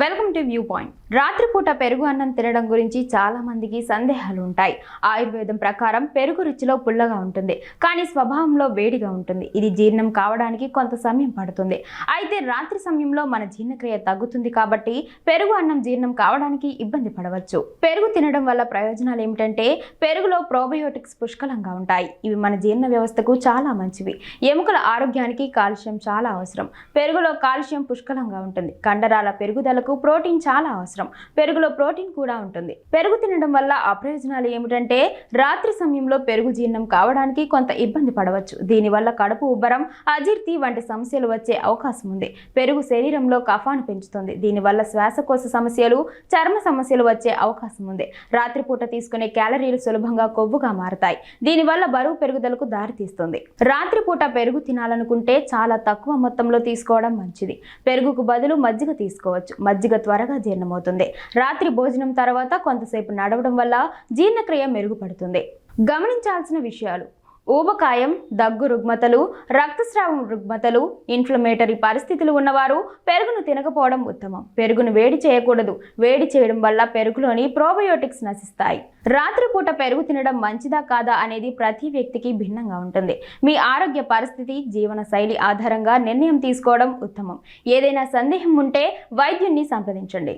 Welcome to view point. రాత్రిపూట పెరుగు అన్నం తినడం గురించి చాలా మందికి సందేహాలు ఉంటాయి. ఆయుర్వేదం ప్రకారం పెరుగు రుచిలో పుల్లగా ఉంటుంది. కానీ స్వభావంలో వేడిగా ఉంటుంది. ఇది జీర్ణం కావడానికి కొంత సమయం పడుతుంది. అయితే రాత్రి సమయంలో మన జీర్ణక్రియ తగ్గుతుంది కాబట్టి పెరుగు అన్నం జీర్ణం కావడానికి ఇబ్బంది పడవచ్చు. పెరుగు తినడం వల్ల ప్రయోజనాలు ఏమిటంటే పెరుగులో ప్రోబయోటిక్స్ పుష్కలంగా ఉంటాయి. ఇవి మన జీర్ణ వ్యవస్థకు చాలా మంచివి. ఎముకల ఆరోగ్యానికి కాల్షియం చాలా అవసరం. పెరుగులో కాల్షియం పుష్కలంగా ఉంటుంది. కండరాల పెరుగుదల పెరుగుదలకు ప్రోటీన్ చాలా అవసరం. పెరుగులో ప్రోటీన్ కూడా ఉంటుంది. పెరుగు తినడం వల్ల అప్రయోజనాలు ఏమిటంటే రాత్రి సమయంలో పెరుగు జీర్ణం కావడానికి కొంత ఇబ్బంది పడవచ్చు. దీనివల్ల కడుపు ఉబ్బరం అజీర్తి వంటి సమస్యలు వచ్చే అవకాశం ఉంది. పెరుగు శరీరంలో కఫాను పెంచుతుంది. దీనివల్ల శ్వాసకోశ సమస్యలు చర్మ సమస్యలు వచ్చే అవకాశం ఉంది. రాత్రిపూట తీసుకునే క్యాలరీలు సులభంగా కొవ్వుగా మారతాయి. దీనివల్ల బరువు పెరుగుదలకు దారితీస్తుంది రాత్రిపూట పెరుగు తినాలనుకుంటే చాలా తక్కువ మొత్తంలో తీసుకోవడం మంచిది. పెరుగుకు బదులు మజ్జిగ తీసుకోవచ్చు. మజ్జిగ త్వరగా జీర్ణమవుతుంది. రాత్రి భోజనం తర్వాత కొంతసేపు నడవడం వల్ల జీర్ణక్రియ మెరుగుపడుతుంది. గమనించాల్సిన విషయాలు. ఊబకాయం దగ్గు రుగ్మతలు రక్తస్రావం రుగ్మతలు ఇన్ఫ్లమేటరీ పరిస్థితులు ఉన్నవారు పెరుగును తినకపోవడం ఉత్తమం. పెరుగును వేడి చేయకూడదు. వేడి చేయడం వల్ల పెరుగులోని ప్రోబయోటిక్స్ నశిస్తాయి. రాత్రిపూట పెరుగు తినడం మంచిదా కాదా అనేది ప్రతి వ్యక్తికి భిన్నంగా ఉంటుంది. మీ ఆరోగ్య పరిస్థితి జీవన శైలి ఆధారంగా నిర్ణయం తీసుకోవడం ఉత్తమం. ఏదైనా సందేహం ఉంటే వైద్యున్ని సంప్రదించండి.